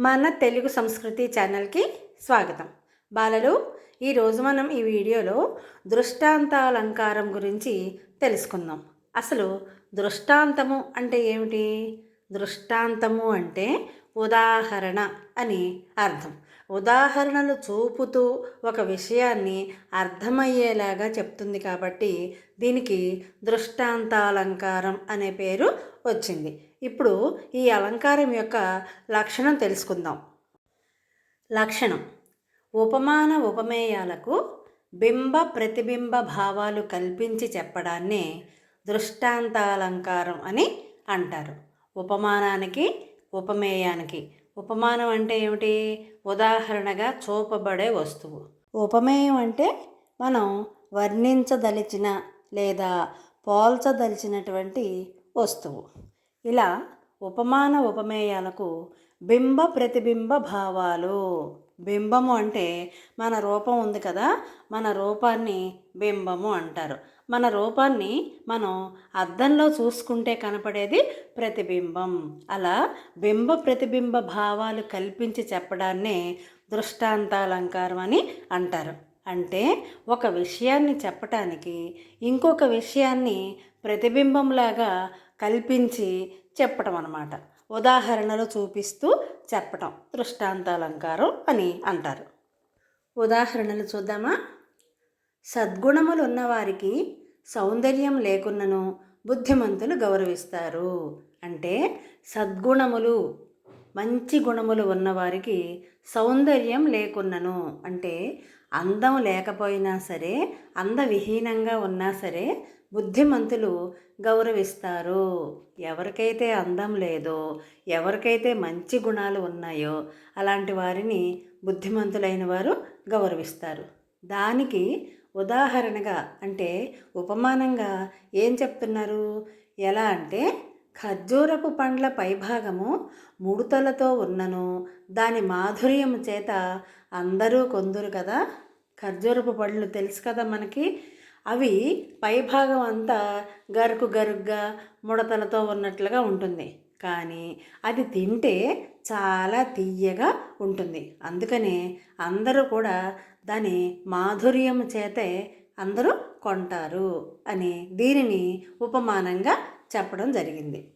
మన తెలుగు సంస్కృతి ఛానల్కి స్వాగతం. బాలలు ఈరోజు మనం ఈ వీడియోలో దృష్టాంతాలంకారం గురించి తెలుసుకుందాం. అసలు దృష్టాంతము అంటే ఏమిటి? దృష్టాంతము అంటే ఉదాహరణ అని అర్థం. ఉదాహరణలు చూపుతూ ఒక విషయాన్ని అర్థమయ్యేలాగా చెప్తుంది కాబట్టి దీనికి దృష్టాంతాలంకారం అనే పేరు వచ్చింది. ఇప్పుడు ఈ అలంకారం యొక్క లక్షణం తెలుసుకుందాం. లక్షణం. ఉపమాన ఉపమేయాలకు బింబ ప్రతిబింబ భావాలు కల్పించి చెప్పడాన్నే దృష్టాంతాలంకారం అని అంటారు. ఉపమానానికి ఉపమేయానికి. ఉపమానం అంటే ఏమిటి? ఉదాహరణగా చూపబడే వస్తువు. ఉపమేయం అంటే మనం వర్ణించదలిచిన లేదా పోల్చదలిచినటువంటి వస్తువు. ఇలా ఉపమాన ఉపమేయాలకు బింబ ప్రతిబింబ భావాలు. బింబము అంటే మన రూపం ఉంది కదా మన రూపాన్ని బింబము అంటారు. మన రూపాన్ని మనం అద్దంలో చూసుకుంటే కనపడేది ప్రతిబింబం. అలా బింబ ప్రతిబింబ భావాలు కల్పించి చెప్పడాన్నే దృష్టాంతాలంకారం అని అంటారు. అంటే ఒక విషయాన్ని చెప్పటానికి ఇంకొక విషయాన్ని ప్రతిబింబంలాగా కల్పించి చెప్పటం అన్నమాట. ఉదాహరణలు చూపిస్తూ చెప్పటం. దృష్టాంతాలంకారం అని అంటారు. ఉదాహరణలు చూద్దామా? సద్గుణములు ఉన్నవారికి సౌందర్యం లేకున్నను బుద్ధిమంతులు గౌరవిస్తారు. అంటే సద్గుణములు మంచి గుణములు ఉన్నవారికి సౌందర్యం లేకున్నను. అంటే అందం లేకపోయినా సరే అందవిహీనంగా ఉన్నా సరే బుద్ధిమంతులు గౌరవిస్తారు. ఎవరికైతే అందం లేదో ఎవరికైతే మంచి గుణాలు ఉన్నాయో అలాంటి వారిని బుద్ధిమంతులైన వారు గౌరవిస్తారు. దానికి ఉదాహరణగా అంటే ఉపమానంగా ఏం చెప్తున్నారు? ఎలా అంటే ఖర్జూరపు పండ్ల పైభాగము ముడతలతో ఉన్నను దాని మాధుర్యం చేత అందరూ కొందరు కదా? ఖర్జూరపు పళ్ళు తెలుసు కదా మనకి? అవి పైభాగం అంతా గరుకు గరుగ్గా ముడతలతో ఉన్నట్లుగా ఉంటుంది. కానీ అది తింటే చాలా తీయగా ఉంటుంది. అందుకనే అందరూ కూడా దాని మాధుర్యం చేతే అందరూ కొంటారు అని దీనిని ఉపమానంగా చెప్పడం జరిగింది.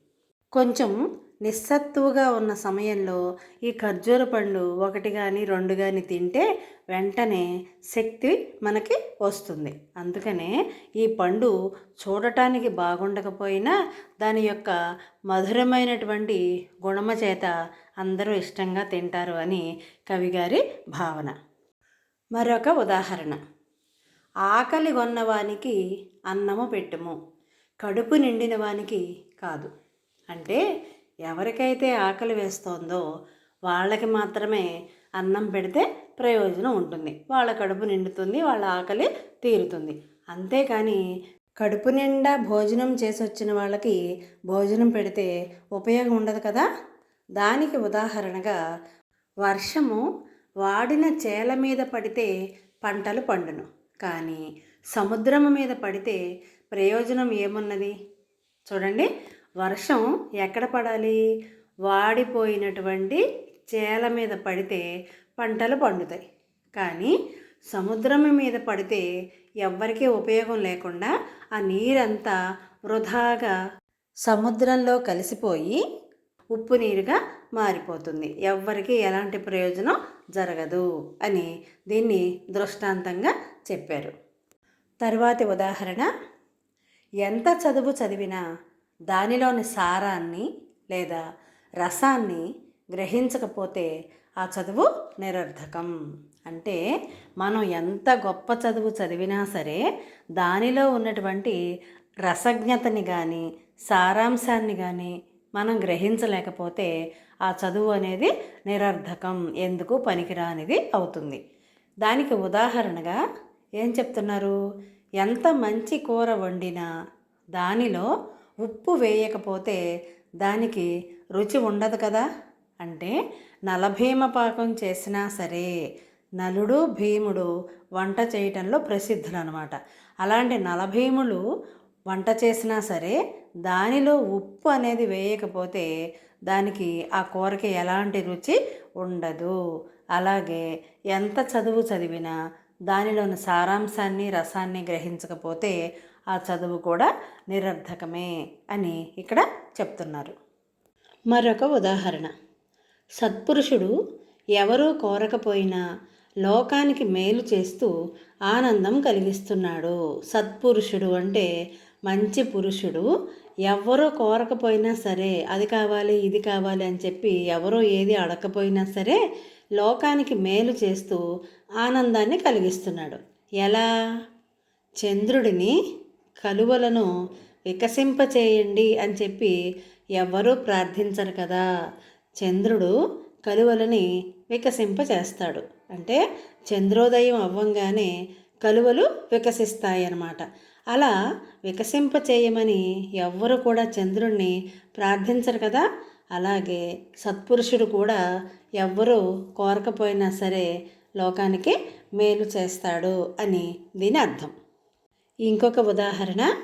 కొంచెం నిస్సత్తువుగా ఉన్న సమయంలో ఈ ఖర్జూర పండు ఒకటి కానీ రెండు కానీ తింటే వెంటనే శక్తి మనకి వస్తుంది. అందుకనే ఈ పండు చూడటానికి బాగుండకపోయినా దాని యొక్క మధురమైనటువంటి గుణమ చేత అందరూ ఇష్టంగా తింటారు అని కవిగారి భావన. మరొక ఉదాహరణ. ఆకలి కొన్నవానికి అన్నము పెట్టుము కడుపు నిండిన వానికి కాదు. అంటే ఎవరికైతే ఆకలి వేస్తోందో వాళ్ళకి మాత్రమే అన్నం పెడితే ప్రయోజనం ఉంటుంది. వాళ్ళ కడుపు నిండుతుంది వాళ్ళ ఆకలి తీరుతుంది. అంతేకాని కడుపు నిండా భోజనం చేసి వచ్చిన వాళ్ళకి భోజనం పెడితే ఉపయోగం ఉండదు కదా? దానికి ఉదాహరణగా వర్షము వాడిన చేల మీద పడితే పంటలు పండును. కానీ సముద్రము మీద పడితే ప్రయోజనం ఏమున్నది? చూడండి. వర్షం ఎక్కడ పడాలి? వాడిపోయినటువంటి చేల మీద పడితే పంటలు పండుతాయి. కానీ సముద్రం మీద పడితే ఎవ్వరికీ ఉపయోగం లేకుండా ఆ నీరంతా వృధాగా సముద్రంలో కలిసిపోయి ఉప్పు నీరుగా మారిపోతుంది. ఎవ్వరికీ ఎలాంటి ప్రయోజనం జరగదు అని దీన్ని దృష్టాంతంగా చెప్పారు. తర్వాతి ఉదాహరణ ఎంత చదువు చదివినా దానిలోని సారాన్ని లేదా రసాన్ని గ్రహించకపోతే ఆ చదువు నిరర్ధకం అంటే మనం ఎంత గొప్ప చదువు చదివినా సరే దానిలో ఉన్నటువంటి రసజ్ఞతని కానీ సారాంశాన్ని కానీ మనం గ్రహించలేకపోతే ఆ చదువు అనేది నిరర్థకం. ఎందుకు? పనికిరానిది అవుతుంది. దానికి ఉదాహరణగా ఏం చెప్తున్నారు? ఎంత మంచి కూర వండినా దానిలో ఉప్పు వేయకపోతే దానికి రుచి ఉండదు కదా? అంటే నలభీమ పాకం చేసినా సరే నలుడు భీముడు వంట చేయటంలో ప్రసిద్ధులు అనమాట అలాంటి నలభీములు వంట చేసినా సరే దానిలో ఉప్పు అనేది వేయకపోతే దానికి ఆ కూరకి ఎలాంటి రుచి ఉండదు. అలాగే ఎంత చదువు చదివినా దానిలోని సారాంశాన్ని రసాన్ని గ్రహించకపోతే ఆ చదువు కూడా నిరర్ధకమే అని ఇక్కడ చెప్తున్నారు. మరొక ఉదాహరణ. సత్పురుషుడు ఎవరూ కోరకపోయినా లోకానికి మేలు చేస్తూ ఆనందం కలిగిస్తున్నాడు. సత్పురుషుడు అంటే మంచి పురుషుడు ఎవరో కోరకపోయినా సరే అది కావాలి ఇది కావాలి అని చెప్పి ఎవరో ఏది అడగకపోయినా సరే లోకానికి మేలు చేస్తూ ఆనందాన్ని కలిగిస్తున్నాడు. ఎలా? చంద్రుడిని కలువలను వికసింపచేయండి అని చెప్పి ఎవ్వరూ ప్రార్థించరు కదా. చంద్రుడు కలువలని వికసింపచేస్తాడు. అంటే చంద్రోదయం అవ్వంగానే కలువలు వికసిస్తాయన్నమాట. అలా వికసింప చేయమని ఎవ్వరు కూడా చంద్రుణ్ణి ప్రార్థించరు కదా. అలాగే సత్పురుషుడు కూడా ఎవ్వరూ కోరకపోయినా సరే లోకానికి మేలు చేస్తాడు అని దీని అర్థం. ఇంకొక ఉదాహరణ.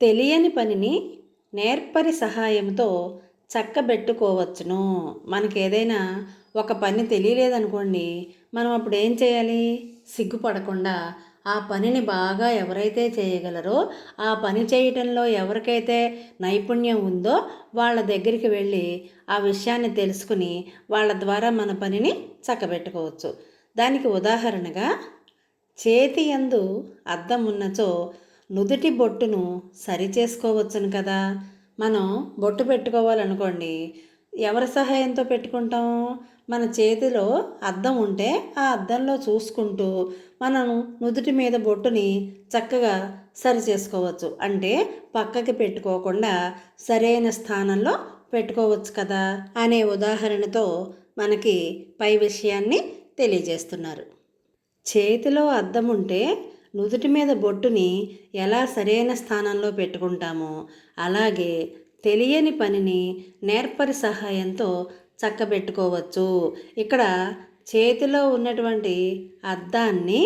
తెలియని పనిని నేర్పరి సహాయంతో చక్కబెట్టుకోవచ్చును. మనకి ఏదైనా ఒక పని తెలియలేదనుకోండి మనం అప్పుడు ఏం చేయాలి? సిగ్గుపడకుండా ఆ పనిని బాగా ఎవరైతే చేయగలరో ఆ పని చేయటంలో ఎవరికైతే నైపుణ్యం ఉందో వాళ్ళ దగ్గరికి వెళ్ళి ఆ విషయాన్ని తెలుసుకుని వాళ్ళ ద్వారా మన పనిని చక్కబెట్టుకోవచ్చు. దానికి ఉదాహరణగా చేతి ఎందు అద్దం ఉన్నచో నుదుటి బొట్టును సరి చేసుకోవచ్చును కదా. మనం బొట్టు పెట్టుకోవాలనుకోండి ఎవరి సహాయంతో పెట్టుకుంటాం? మన చేతిలో అద్దం ఉంటే ఆ అద్దంలో చూసుకుంటూ మనం నుదుటి మీద బొట్టుని చక్కగా సరి చేసుకోవచ్చు అంటే పక్కకి పెట్టుకోకుండా సరైన స్థానంలో పెట్టుకోవచ్చు కదా అనే ఉదాహరణతో మనకి పై విషయాన్ని తెలియజేస్తున్నారు. చేతిలో అద్దం ఉంటే నుదుటి మీద బొట్టుని ఎలా సరైన స్థానంలో పెట్టుకుంటామో అలాగే తెలియని పనిని నేర్పరి సహాయంతో చక్కబెట్టుకోవచ్చు. ఇక్కడ చేతిలో ఉన్నటువంటి అద్దాన్ని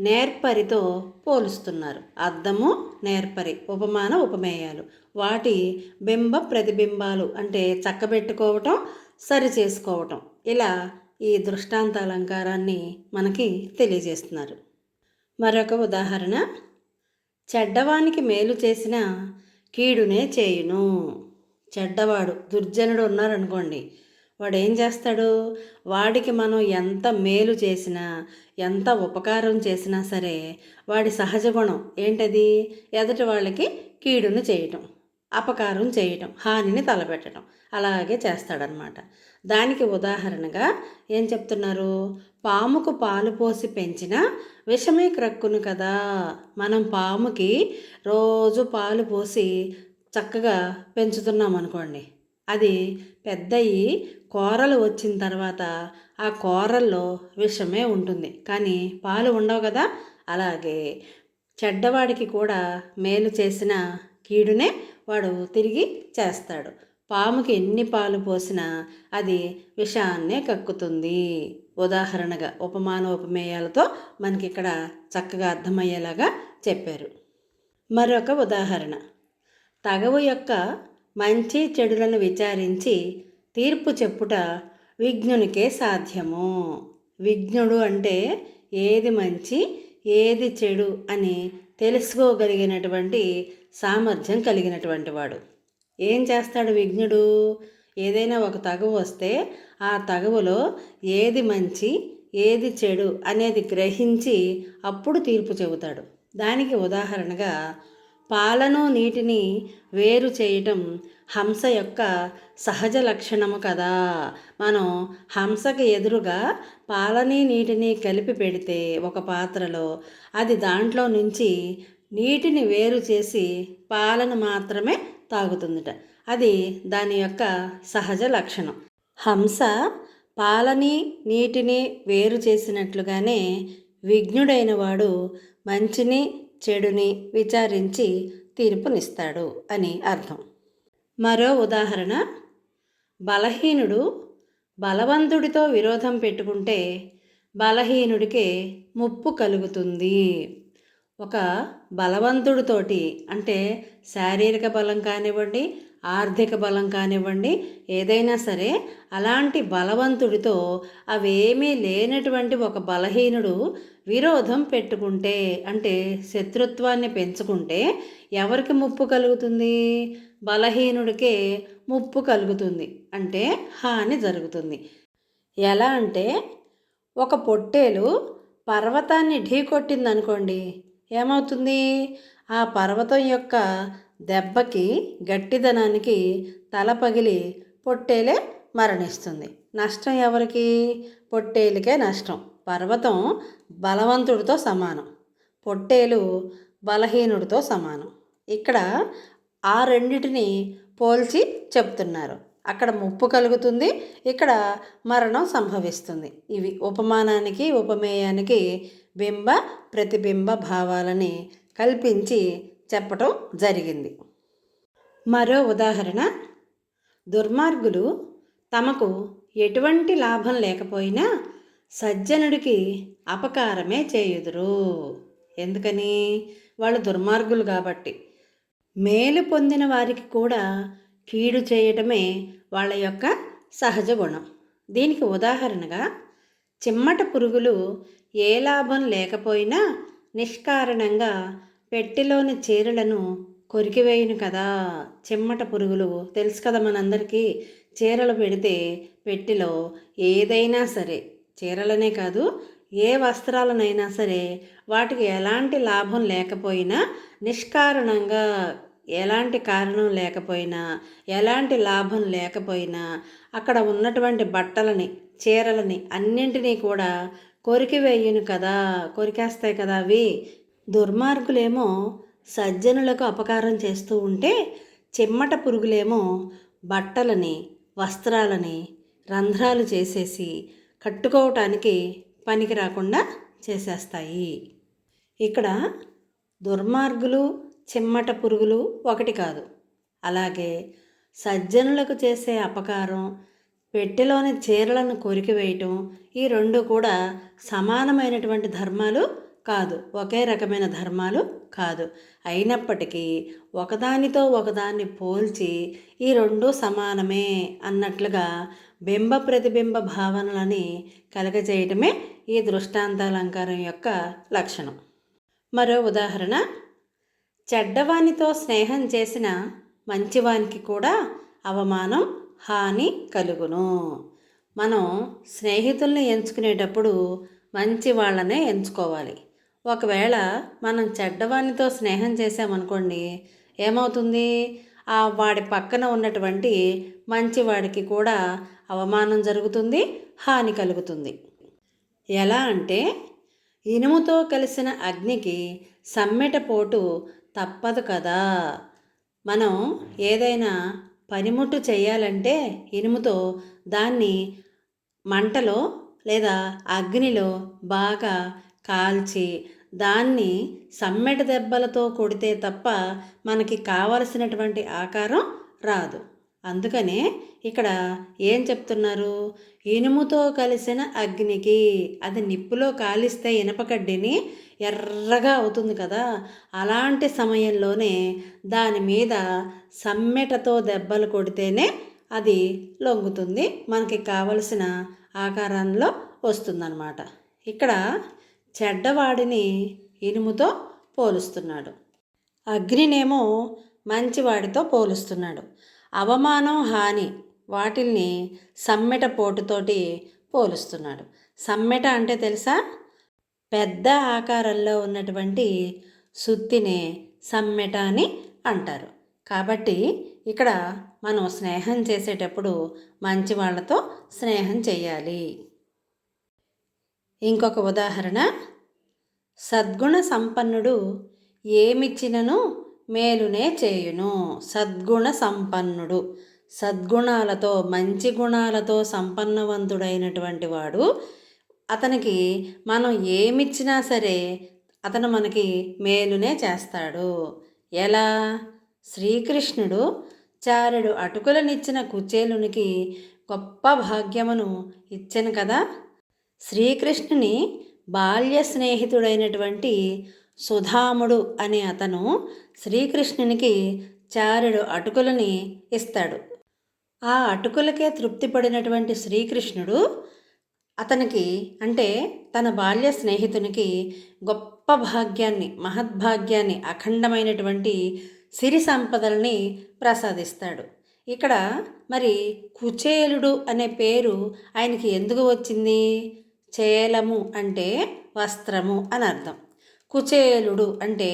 నేర్పరితో పోలుస్తున్నారు. అద్దము నేర్పరి ఉపమాన ఉపమేయాలు. వాటి బింబ ప్రతిబింబాలు అంటే చక్కబెట్టుకోవటం సరి చేసుకోవటం ఇలా ఈ దృష్టాంత అలంకారాన్ని మనకి తెలియజేస్తున్నారు. మరొక ఉదాహరణ చెడ్డవానికి మేలు చేసిన కీడునే చేయును. చెడ్డవాడు దుర్జనుడు ఉన్నారనుకోండి వాడు ఏం చేస్తాడు? వాడికి మనం ఎంత మేలు చేసినా ఎంత ఉపకారం చేసినా సరే వాడి సహజ గుణం ఏంటది? ఎదుటి వాళ్ళకి కీడును చేయటం. అపకారం చేయటం హానిని తలపెట్టడం అలాగే చేస్తాడనమాట. దానికి ఉదాహరణగా ఏం చెప్తున్నారు? పాముకు పాలు పోసి పెంచిన విషమే క్రక్కును కదా. మనం పాముకి రోజు పాలు పోసి చక్కగా పెంచుతున్నాం అనుకోండి. అది పెద్దయి కూరలు వచ్చిన తర్వాత ఆ కూరల్లో విషమే ఉంటుంది. కానీ పాలు ఉండవు కదా. అలాగే చెడ్డవాడికి కూడా మేలు చేసిన కీడునే వాడు తిరిగి చేస్తాడు. పాముకి ఎన్ని పాలు పోసినా అది విషాన్నే కక్కుతుంది. ఉదాహరణగా ఉపమాన ఉపమేయాలతో మనకి ఇక్కడ చక్కగా అర్థమయ్యేలాగా చెప్పారు. మరొక ఉదాహరణ. తగవు యొక్క మంచి చెడులను విచారించి తీర్పు చెప్పుట విజ్ఞునికే సాధ్యము. విజ్ఞుడు అంటే ఏది మంచి ఏది చెడు అని తెలుసుకోగలిగినటువంటి సామర్థ్యం కలిగినటువంటి వాడు. ఏం చేస్తాడు విఘ్నుడు? ఏదైనా ఒక తగవు వస్తే ఆ తగువలో ఏది మంచి ఏది చెడు అనేది గ్రహించి అప్పుడు తీర్పు చెబుతాడు. దానికి ఉదాహరణగా పాలను నీటిని వేరు చేయటం హంస యొక్క సహజ లక్షణము కదా. మనం హంసకు ఎదురుగా పాలని నీటిని కలిపి పెడితే ఒక పాత్రలో అది దాంట్లో నుంచి నీటిని వేరు చేసి పాలను మాత్రమే తాగుతుందట. అది దాని యొక్క సహజ లక్షణం. హంస పాలని నీటిని వేరు చేసినట్లుగానే విఘ్నుడైన వాడు మంచిని చెడుని విచారించి తీర్పునిస్తాడు అని అర్థం. మరో ఉదాహరణ. బలహీనుడు బలవంతుడితో విరోధం పెట్టుకుంటే బలహీనుడికే ముప్పు కలుగుతుంది. ఒక బలవంతుడితోటి అంటే శారీరక బలం కానివ్వండి ఆర్థిక బలం కానివ్వండి ఏదైనా సరే అలాంటి బలవంతుడితో అవేమీ లేనటువంటి ఒక బలహీనుడు విరోధం పెట్టుకుంటే అంటే శత్రుత్వాన్ని పెంచుకుంటే ఎవరికి ముప్పు కలుగుతుంది? బలహీనుడికే ముప్పు కలుగుతుంది. అంటే హాని జరుగుతుంది. ఎలా అంటే ఒక పొట్టేలు పర్వతాన్ని ఢీకొట్టింది అనుకోండి ఏమవుతుంది? ఆ పర్వతం యొక్క దెబ్బకి గట్టిదనానికి తల పగిలి పొట్టేలే మరణిస్తుంది. నష్టం ఎవరికి? పొట్టేలుకే నష్టం. పర్వతం బలవంతుడితో సమానం. పొట్టేలు బలహీనుడితో సమానం. ఇక్కడ ఆ రెండిటిని పోల్చి చెప్తున్నారు. అక్కడ ముప్పు కలుగుతుంది ఇక్కడ మరణం సంభవిస్తుంది. ఇవి ఉపమానానికి ఉపమేయానికి బింబ ప్రతిబింబ భావాలని కల్పించి చెప్పటం జరిగింది. మరో ఉదాహరణ దుర్మార్గులు తమకు ఎటువంటి లాభం లేకపోయినా సజ్జనుడికి అపకారమే చేయుదురు. ఎందుకని? వాళ్ళు దుర్మార్గులు కాబట్టి. మేలు పొందిన వారికి కూడా కీడు చేయటమే వాళ్ళ యొక్క సహజ గుణం. దీనికి ఉదాహరణగా చిమ్మట పురుగులు ఏ లాభం లేకపోయినా నిష్కారణంగా పెట్టెలోని చీరలను కొరికివేయను కదా. చిమ్మట పురుగులు తెలుసు కదా మనందరికీ చీరలు పెడితే పెట్టెలో ఏదైనా సరే చీరలనే కాదు ఏ వస్త్రాలనైనా సరే వాటికి ఎలాంటి లాభం లేకపోయినా నిష్కారణంగా ఎలాంటి కారణం లేకపోయినా ఎలాంటి లాభం లేకపోయినా అక్కడ ఉన్నటువంటి బట్టలని చీరలని అన్నింటినీ కూడా కొరికి వేయును కదా కొరికేస్తాయి కదా అవి. దుర్మార్గులేమో సజ్జనులకు అపకారం చేస్తూ ఉంటే చెమ్మట పురుగులేమో బట్టలని వస్త్రాలని రంధ్రాలు చేసేసి కట్టుకోవటానికి పనికి రాకుండా చేసేస్తాయి. ఇక్కడ దుర్మార్గులు చిమ్మట పురుగులు ఒకటి కాదు. అలాగే సజ్జనులకు చేసే అపకారం పెట్టెలోని చీరలను కొరికివేయటం ఈ రెండు కూడా సమానమైనటువంటి ధర్మాలు కాదు. ఒకే రకమైన ధర్మాలు కాదు. అయినప్పటికీ ఒకదానితో ఒకదాన్ని పోల్చి ఈ రెండు సమానమే అన్నట్లుగా బింబ ప్రతిబింబ భావనలని కలగజేయటమే ఈ దృష్టాంతాలంకారం యొక్క లక్షణం. మరో ఉదాహరణ చెడ్డవానితో స్నేహం చేసిన మంచివానికి కూడా అవమానం హాని కలుగును. మనం స్నేహితుల్ని ఎంచుకునేటప్పుడు మంచి వాళ్ళనే ఎంచుకోవాలి. ఒకవేళ మనం చెడ్డవానితో స్నేహం చేసామనుకోండి ఏమవుతుంది? ఆ వాడి పక్కన ఉన్నటువంటి మంచివాడికి కూడా అవమానం జరుగుతుంది హాని కలుగుతుంది. ఎలా అంటే ఇనుముతో కలిసిన అగ్నికి సమ్మెట పోటు తప్పదు కదా. మనం ఏదైనా పనిముట్టు చేయాలంటే ఇనుముతో దాన్ని మంటలో లేదా అగ్నిలో బాగా కాల్చి దాన్ని సమ్మెట దెబ్బలతో కొడితే తప్ప మనకి కావలసినటువంటి ఆకారం రాదు. అందుకనే ఇక్కడ ఏం చెప్తున్నారు? ఇనుముతో కలిసిన అగ్నికి అది నిప్పులో కాలిస్తే ఇనపకడ్డిని ఎర్రగా అవుతుంది కదా. అలాంటి సమయంలోనే దాని మీద సమ్మెటతో దెబ్బలు కొడితేనే అది లొంగుతుంది. మనకి కావలసిన ఆకారంలో వస్తుందన్నమాట. ఇక్కడ చెడ్డవాడిని ఇనుముతో పోలుస్తున్నాడు. అగ్నినేమో మంచివాడితో పోలుస్తున్నాడు. అవమానం హాని వాటిల్ని సమ్మెట పోటుతోటి పోలుస్తున్నాడు. సమ్మెట అంటే తెలుసా? పెద్ద ఆకారంలో ఉన్నటువంటి సుత్తినే సమ్మెట అని అంటారు. కాబట్టి ఇక్కడ మనం స్నేహం చేసేటప్పుడు మంచి వాళ్ళతో స్నేహం చేయాలి. ఇంకొక ఉదాహరణ. సద్గుణ సంపన్నుడు ఏమిచ్చినను మేలునే చేయును. సద్గుణ సంపన్నుడు. సద్గుణాలతో మంచి గుణాలతో సంపన్నవంతుడైనటువంటి వాడు. అతనికి మనం ఏమిచ్చినా సరే అతను మనకి మేలునే చేస్తాడు. ఎలా? శ్రీకృష్ణుడు చారెడు అటుకులనిచ్చిన కుచేలునికి గొప్ప భాగ్యమును ఇచ్చాను కదా. శ్రీకృష్ణుని బాల్య స్నేహితుడైనటువంటి సుధాముడు అనే అతను శ్రీకృష్ణునికి చారెడు అటుకులని ఇస్తాడు. ఆ అటుకులకే తృప్తిపడినటువంటి శ్రీకృష్ణుడు అతనికి అంటే తన బాల్య స్నేహితునికి గొప్ప భాగ్యాన్ని మహద్భాగ్యాన్ని అఖండమైనటువంటి సిరి సంపదల్ని ప్రసాదిస్తాడు. ఇక్కడ మరి కుచేలుడు అనే పేరు ఆయనకి ఎందుకు వచ్చింది? చేలము అంటే వస్త్రము అని అర్థం. కుచేలుడు అంటే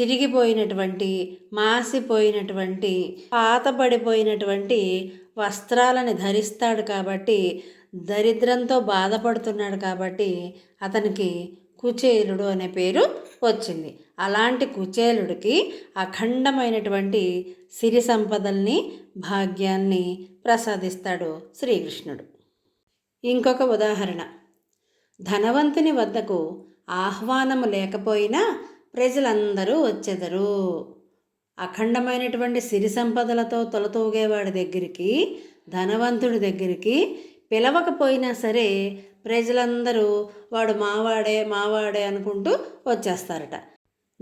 చిరిగిపోయినటువంటి మాసిపోయినటువంటి పాతబడిపోయినటువంటి వస్త్రాలని ధరిస్తాడు కాబట్టి దరిద్రంతో బాధపడుతున్నాడు కాబట్టి అతనికి కుచేలుడు అనే పేరు వచ్చింది. అలాంటి కుచేలుడికి అఖండమైనటువంటి సిరి సంపదల్ని భాగ్యాన్ని ప్రసాదిస్తాడు శ్రీకృష్ణుడు. ఇంకొక ఉదాహరణ. ధనవంతుని వద్దకు ఆహ్వానము లేకపోయినా ప్రజలందరూ వచ్చెదరు. అఖండమైనటువంటి సిరి సంపదలతో తొలతూగేవాడి దగ్గరికి ధనవంతుడి దగ్గరికి పిలవకపోయినా సరే ప్రజలందరూ వాడు మావాడే మావాడే అనుకుంటూ వచ్చేస్తారట.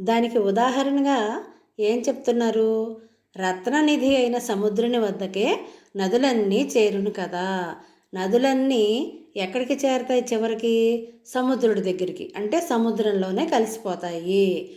దానికి ఉదాహరణగా ఏం చెప్తున్నారు? రత్ననిధి అయిన సముద్రుని వద్దకే నదులన్నీ చేరును కదా. నదులన్నీ ఎక్కడికి చేరతాయి చివరికి? సముద్రుడి దగ్గరికి. అంటే సముద్రంలోనే కలిసిపోతాయి.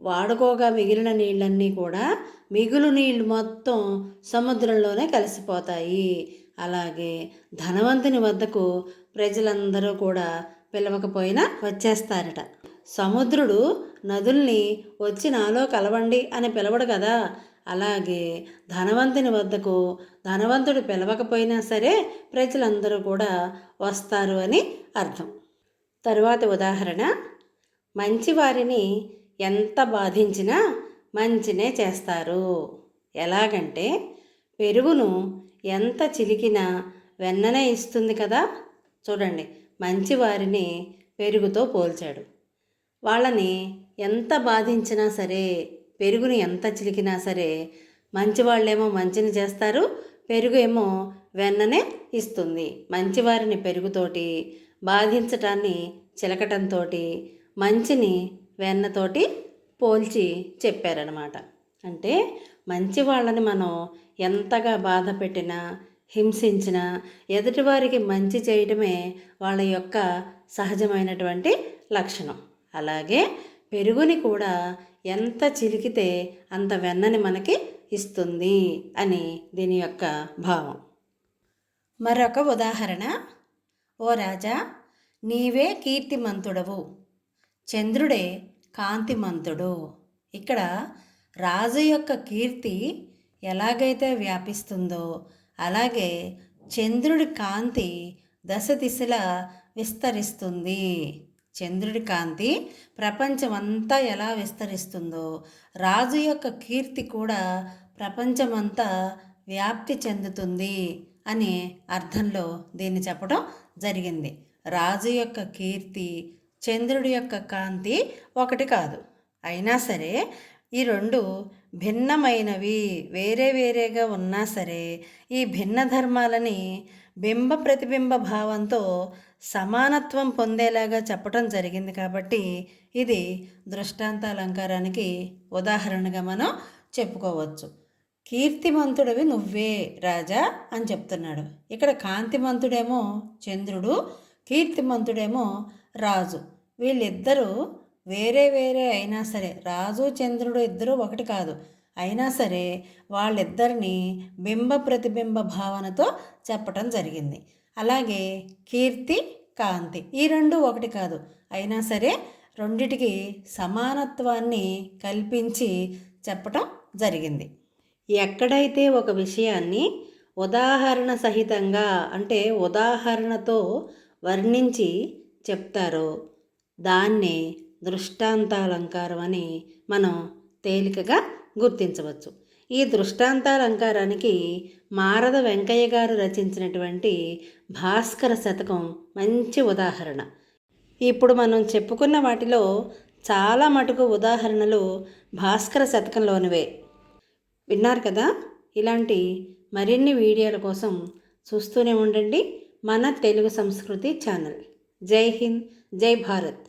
వాడుకోగా మిగిలిన నీళ్ళన్నీ కూడా మిగులు నీళ్ళు మొత్తం సముద్రంలోనే కలిసిపోతాయి. అలాగే ధనవంతుని వద్దకు ప్రజలందరూ కూడా పిలవకపోయినా వచ్చేస్తారట. సముద్రుడు నదుల్ని వచ్చి నాలో కలవండి అని పిలవడు కదా. అలాగే ధనవంతుని వద్దకు ధనవంతుడు పిలవకపోయినా సరే ప్రజలందరూ కూడా వస్తారు అని అర్థం. తరువాత ఉదాహరణ మంచివారిని ఎంత బాధించినా మంచినే చేస్తారు. ఎలాగంటే పెరుగును ఎంత చిలికినా వెన్ననే ఇస్తుంది కదా? చూడండి మంచివారిని పెరుగుతో పోల్చాడు. వాళ్ళని ఎంత బాధించినా సరే పెరుగుని ఎంత చిలికినా సరే మంచివాళ్ళేమో మంచిని చేస్తారు పెరుగు ఏమో వెన్ననే ఇస్తుంది. మంచివారిని పెరుగుతోటి బాధించటాన్ని చిలకటంతో మంచిని వెన్నతోటి పోల్చి చెప్పారనమాట. అంటే మంచి వాళ్ళని మనం ఎంతగా బాధ పెట్టినా హింసించినా ఎదుటివారికి మంచి చేయటమే వాళ్ళ యొక్క సహజమైనటువంటి లక్షణం. అలాగే పెరుగుని కూడా ఎంత చిలికితే అంత వెన్నని మనకి ఇస్తుంది అని దీని యొక్క భావం. మరొక ఉదాహరణ ఓ రాజా నీవే కీర్తిమంతుడవు. చంద్రుడే కాంతిమంతుడు. ఇక్కడ రాజు యొక్క కీర్తి ఎలాగైతే వ్యాపిస్తుందో అలాగే చంద్రుడి కాంతి దశ దిశలా విస్తరిస్తుంది. చంద్రుడి కాంతి ప్రపంచమంతా ఎలా విస్తరిస్తుందో రాజు యొక్క కీర్తి కూడా ప్రపంచమంతా వ్యాప్తి చెందుతుంది అనే అర్థంలో దీన్ని చెప్పడం జరిగింది. రాజు యొక్క కీర్తి చంద్రుడి యొక్క కాంతి ఒకటి కాదు. అయినా సరే ఈ రెండు భిన్నమైనవి. వేరే వేరేగా ఉన్నా సరే ఈ భిన్న ధర్మాలని బింబ ప్రతిబింబ భావంతో సమానత్వం పొందేలాగా చెప్పటం జరిగింది కాబట్టి ఇది దృష్టాంత అలంకారానికి ఉదాహరణగా మనం చెప్పుకోవచ్చు. కీర్తిమంతుడవి నువ్వే రాజా అని చెప్తున్నాడు. ఇక్కడ కాంతిమంతుడేమో చంద్రుడు కీర్తిమంతుడేమో రాజు. వీళ్ళిద్దరూ వేరే వేరే అయినా సరే రాజు చంద్రుడు ఇద్దరూ ఒకటి కాదు. అయినా సరే వాళ్ళిద్దరినీ బింబ ప్రతిబింబ భావనతో చెప్పటం జరిగింది. అలాగే కీర్తి కాంతి. ఈ రెండు ఒకటి కాదు. అయినా సరే రెండిటికి సమానత్వాన్ని కల్పించి చెప్పటం జరిగింది. ఎక్కడైతే ఒక విషయాన్ని ఉదాహరణ సహితంగా అంటే ఉదాహరణతో వర్ణించి చెప్తారో దాన్నే దృష్టాంతాలంకారం అని మనం తేలికగా గుర్తించవచ్చు. ఈ దృష్టాంతాలంకారానికి మారద వెంకయ్య గారు రచించినటువంటి భాస్కర శతకం మంచి ఉదాహరణ. ఇప్పుడు మనం చెప్పుకున్న వాటిలో చాలా మటుకు ఉదాహరణలు భాస్కర శతకంలోనివే. విన్నారు కదా? ఇలాంటి మరిన్ని వీడియోల కోసం చూస్తూనే ఉండండి మన తెలుగు సంస్కృతి ఛానల్. జై హింద్ జై భారత్.